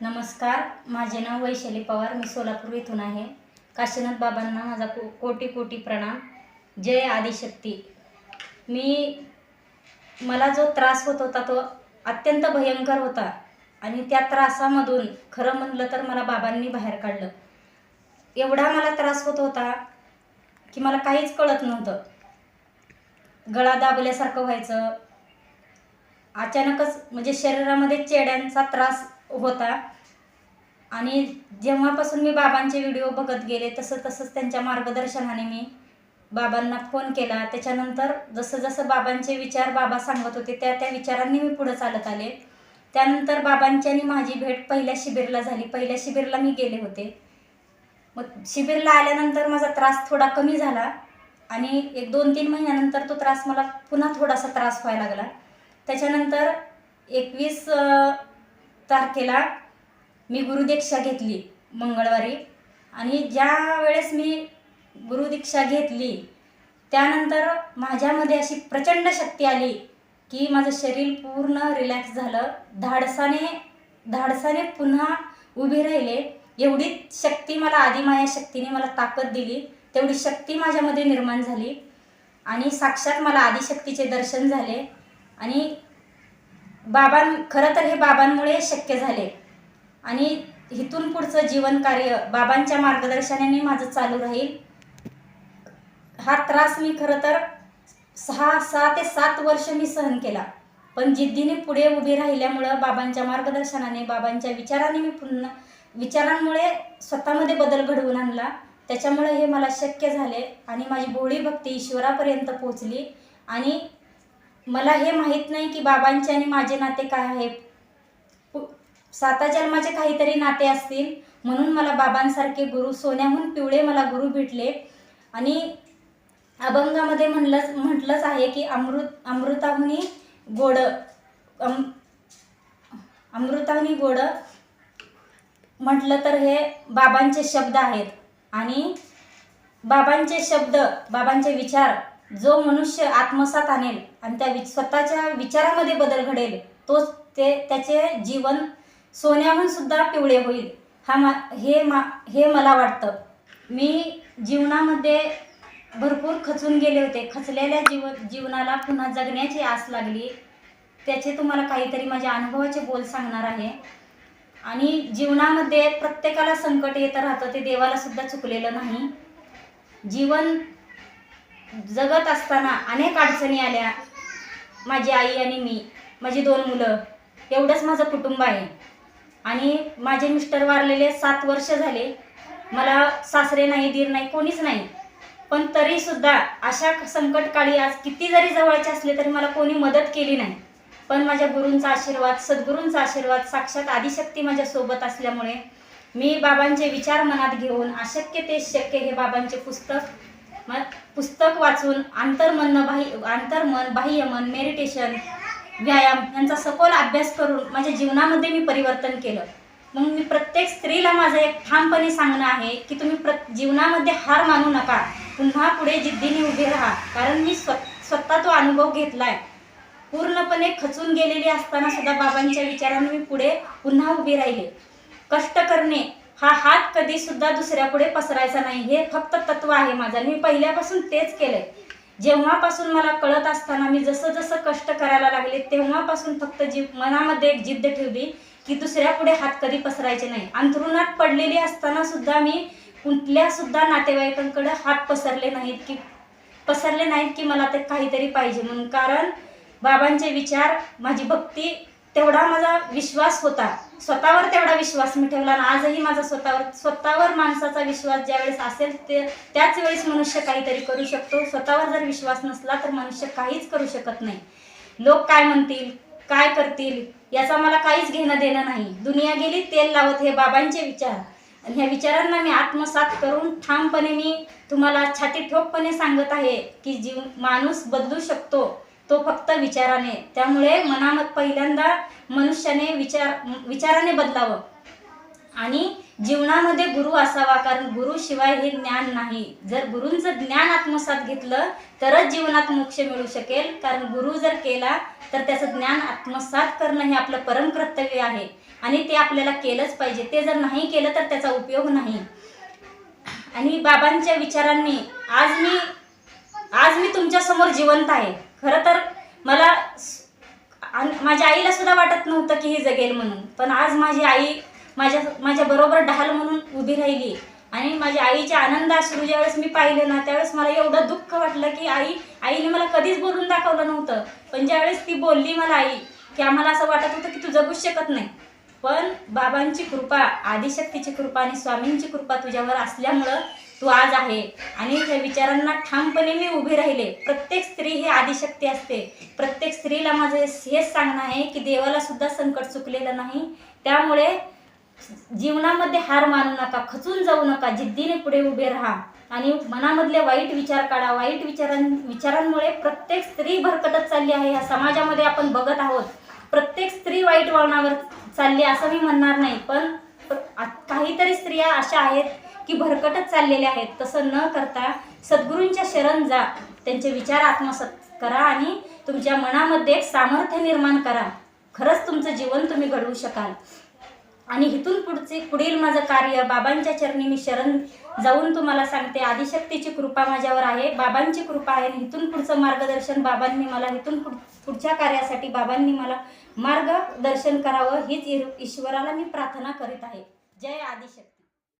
नमस्कार माझे नाव वैशाली पवार मी सोलापूर इथून आहे. काशीनाथ बाबांना माझा को कोटी कोटी प्रणाम. जय आदिशक्ती. मी मला जो त्रास होत होता तो अत्यंत भयंकर होता आणि त्या त्रासामधून खरं म्हणलं तर मला बाबांनी बाहेर काढलं. एवढा मला त्रास होत होता की मला काहीच कळत नव्हतं. गळा दाबल्यासारखं व्हायचं. अचानकच म्हणजे शरीरामध्ये चेड्यांचा त्रास होता. आणि जेव्हापासून मी बाबांचे व्हिडिओ बघत गेले तसं तसंच त्यांच्या मार्गदर्शनाने मी बाबांना फोन केला. त्याच्यानंतर जसं जसं बाबांचे विचार बाबा सांगत होते त्या त्या विचारांनी मी पुढं चालत आले. त्यानंतर बाबांची आणि माझी भेट पहिल्या शिबिरला झाली. पहिल्या शिबिरला मी गेले होते. मग शिबिरला आल्यानंतर माझा त्रास थोडा कमी झाला आणि एक दोन तीन महिन्यानंतर तो त्रास मला पुन्हा थोडासा त्रास व्हायला लागला. त्याच्यानंतर एकवीस तारखेला मी गुरुदीक्षा घेतली मंगळवारी. आणि ज्या वेळेस मी गुरुदीक्षा घेतली त्यानंतर माझ्यामध्ये अशी प्रचंड शक्ती आली की माझं शरीर पूर्ण रिलॅक्स झालं. धाडसाने धाडसाने पुन्हा उभे राहिले. एवढी शक्ती मला आदिमाया शक्तीने मला ताकद दिली. तेवढी शक्ती माझ्यामध्ये निर्माण झाली. आणि साक्षात मला आदिशक्तीचे दर्शन झाले. आणि बाबां खरं तर हे बाबांमुळे शक्य झाले. आणि इथून पुढचं जीवन कार्य बाबांच्या मार्गदर्शनाने माझं चालू राहील. हा त्रास मी खरं तर सहा सहा ते सात वर्ष मी सहन केला. पण जिद्दीने पुढे उभी राहिल्यामुळं बाबांच्या मार्गदर्शनाने बाबांच्या विचाराने मी पुन्हा विचारांमुळे स्वतःमध्ये बदल घडवून आणला. त्याच्यामुळे हे मला शक्य झाले आणि माझी भोळी भक्ती ईश्वरापर्यंत पोचली आणि मला हे माहीत नाही की बाबांचे आणि माझे नाते काय आहे. पु- साता जन्माचे काहीतरी नाते असतील म्हणून मला बाबांसारखे गुरु सोन्याहून पिवळे मला गुरु भेटले. आणि अभंगामध्ये म्हणलंच म्हटलंच आहे की अमृत अमृताहुनी गोड अम अमृताहुनी गोड म्हटलं तर हे बाबांचे शब्द आहेत. आणि बाबांचे शब्द बाबांचे विचार जो मनुष्य आत्मसात आणेल आणि त्या वि स्वतःच्या विचारामध्ये बदल घडेल तोच ते त्याचे जीवन सोन्याहून सुद्धा पिवळे होईल. हा मा हे मा हे मला वाटतं. मी जीवनामध्ये भरपूर खचून गेले होते. खचलेल्या जीव जीवनाला पुन्हा जगण्याची आस लागली. त्याचे तुम्हाला काहीतरी माझ्या अनुभवाचे बोल सांगणार आहे. आणि जीवनामध्ये प्रत्येकाला संकट येत राहतं ते देवाला सुद्धा चुकलेलं नाही. जीवन जगत असताना अनेक अडचणी आल्या. माझी आई आणि मी माझी दोन मुलं एवढंच माझं कुटुंब आहे. आणि माझे मिस्टर वारलेले सात वर्ष झाले. मला सासरे नाही दीर नाही कोणीच नाही. पण तरीसुद्धा अशा संकटकाळी आज किती जरी जवळचे असले तरी मला कोणी मदत केली नाही. पण माझ्या गुरूंचा आशीर्वाद सद्गुरूंचा आशीर्वाद साक्षात आदिशक्ती माझ्यासोबत असल्यामुळे मी बाबांचे विचार मनात घेऊन अशक्य ते शक्य हे बाबांचे पुस्तक मग पुस्तक वाचून आंतरमन बाह्य आंतरमन बाह्यमन मेडिटेशन व्यायाम यांचा सखोल अभ्यास करून माझ्या जीवनामध्ये मी परिवर्तन केलं. मग मी प्रत्येक स्त्रीला माझं एक ठामपणे सांगणं आहे की तुम्ही प्र जीवनामध्ये हार मानू नका. पुन्हा पुढे जिद्दीने उभे राहा. कारण मी स्व स्वतः तो अनुभव घेतलाय. पूर्णपणे खचून गेलेली असताना सुद्धा बाबांच्या विचाराने मी पुढे पुन्हा उभी राहिले. कष्ट करणे हा हात कधी सुद्धा दुसऱ्या पुढे पसरायचा नाही. हे फक्त तत्व आहे माझं. मी पहिल्यापासून तेच केलंय. जेव्हापासून मला कळत असताना मी जसं जसं कष्ट करायला लागले तेव्हापासून फक्त जी मनामध्ये एक जिद्द ठेवली की दुसऱ्या पुढे हात कधी पसरायचे नाही. अंथरुणात पडलेली असताना सुद्धा मी कुठल्या सुद्धा नातेवाईकांकडे हात पसरले नाहीत की पसरले नाहीत की मला ते काहीतरी पाहिजे म्हणून. कारण बाबांचे विचार माझी भक्ती तेवढा माझा विश्वास होता. स्वतःवर तेवढा विश्वास मी ठेवला आणि आजही माझा स्वतःवर स्वतःवर माणसाचा विश्वास ज्यावेळेस असेल ते त्याच वेळेस मनुष्य काहीतरी करू शकतो. स्वतःवर जर विश्वास नसला तर मनुष्य काहीच करू शकत नाही. लोक काय म्हणतील? काय करतील? याचा मला काहीच घेणं देणं नाही. दुनिया गेली तेल लावत हे बाबांचे विचार. आणि ह्या विचारांना मी आत्मसात करून ठामपणे मी तुम्हाला छाती ठोकपणे सांगत आहे की जीव माणूस बदलू शकतो. तो फक्त विचाराने. त्यामुळे मनामध्ये पहिल्यांदा मनुष्याने विचार विचाराने बदलावं. आणि जीवनामध्ये गुरु असावा कारण गुरुशिवाय हे ज्ञान नाही. जर गुरूंचं ज्ञान आत्मसात घेतलं तरच जीवनात मोक्ष मिळू शकेल. कारण गुरु जर केला तर त्याचं ज्ञान आत्मसात करणं हे आपलं परम कर्तव्य आहे. आणि ते आपल्याला केलंच पाहिजे. ते जर नाही केलं तर त्याचा उपयोग नाही. आणि बाबांच्या विचारांनी आज मी आज मी तुमच्यासमोर जिवंत आहे. खरं तर मला माझ्या आईला सुद्धा वाटत नव्हतं की ही जगेल म्हणून. पण आज माझी आई माझ्या माझ्या बरोबर ढाल म्हणून उभी राहिली. आणि माझ्या आईच्या आनंद अश्रू ज्यावेळेस मी पाहिले ना त्यावेळेस मला एवढं दुःख वाटलं की आई आईने मला कधीच बोलून दाखवलं नव्हतं. पण ज्यावेळेस ती बोलली मला आई की आम्हाला असं वाटत होतं की तू जगूच शकत नाही. पण बाबांची कृपा आदिशक्तीची कृपा आणि स्वामींची कृपा तुझ्यावर असल्यामुळं तू आज आहे. आणि त्या विचारांना ठामपणे मी उभी राहिले. प्रत्येक स्त्री ही आदिशक्ती असते. प्रत्येक स्त्रीला माझं हेच सांगणं आहे की देवाला सुद्धा संकट चुकलेलं नाही. त्यामुळे जीवनामध्ये हार मानू नका खचून जाऊ नका जिद्दीने पुढे उभे राहा. आणि मनामधले वाईट विचार काढा. वाईट विचारां विचारांमुळे प्रत्येक स्त्री भरकटत चालली आहे. या समाजामध्ये आपण बघत आहोत. प्रत्येक स्त्री वाईट वळणावर चालली असं मी म्हणणार नाही. पण आ- काहीतरी स्त्रिया अशा आहेत की भरकटच चाललेल्या आहेत. तसं न करता सद्गुरूंच्या शरण जा. त्यांचे विचार आत्मसात करा आणि तुमच्या मनामध्ये एक सामर्थ्य निर्माण करा. खरंच तुमचं जीवन तुम्ही घडवू शकाल. आणि इथून पुढचे पुढील माझं कार्य बाबांच्या चरणी मी शरण जाऊन तुम्हाला सांगते. आदिशक्तीची कृपा माझ्यावर आहे. बाबांची कृपा आहे. इथून पुढचं मार्गदर्शन बाबांनी मला इथून पुढ पुढच्या कार्यासाठी बाबांनी मला मार्गदर्शन करावं हीच ईश्वराला मी प्रार्थना करीत आहे. जय आदिशक्ती.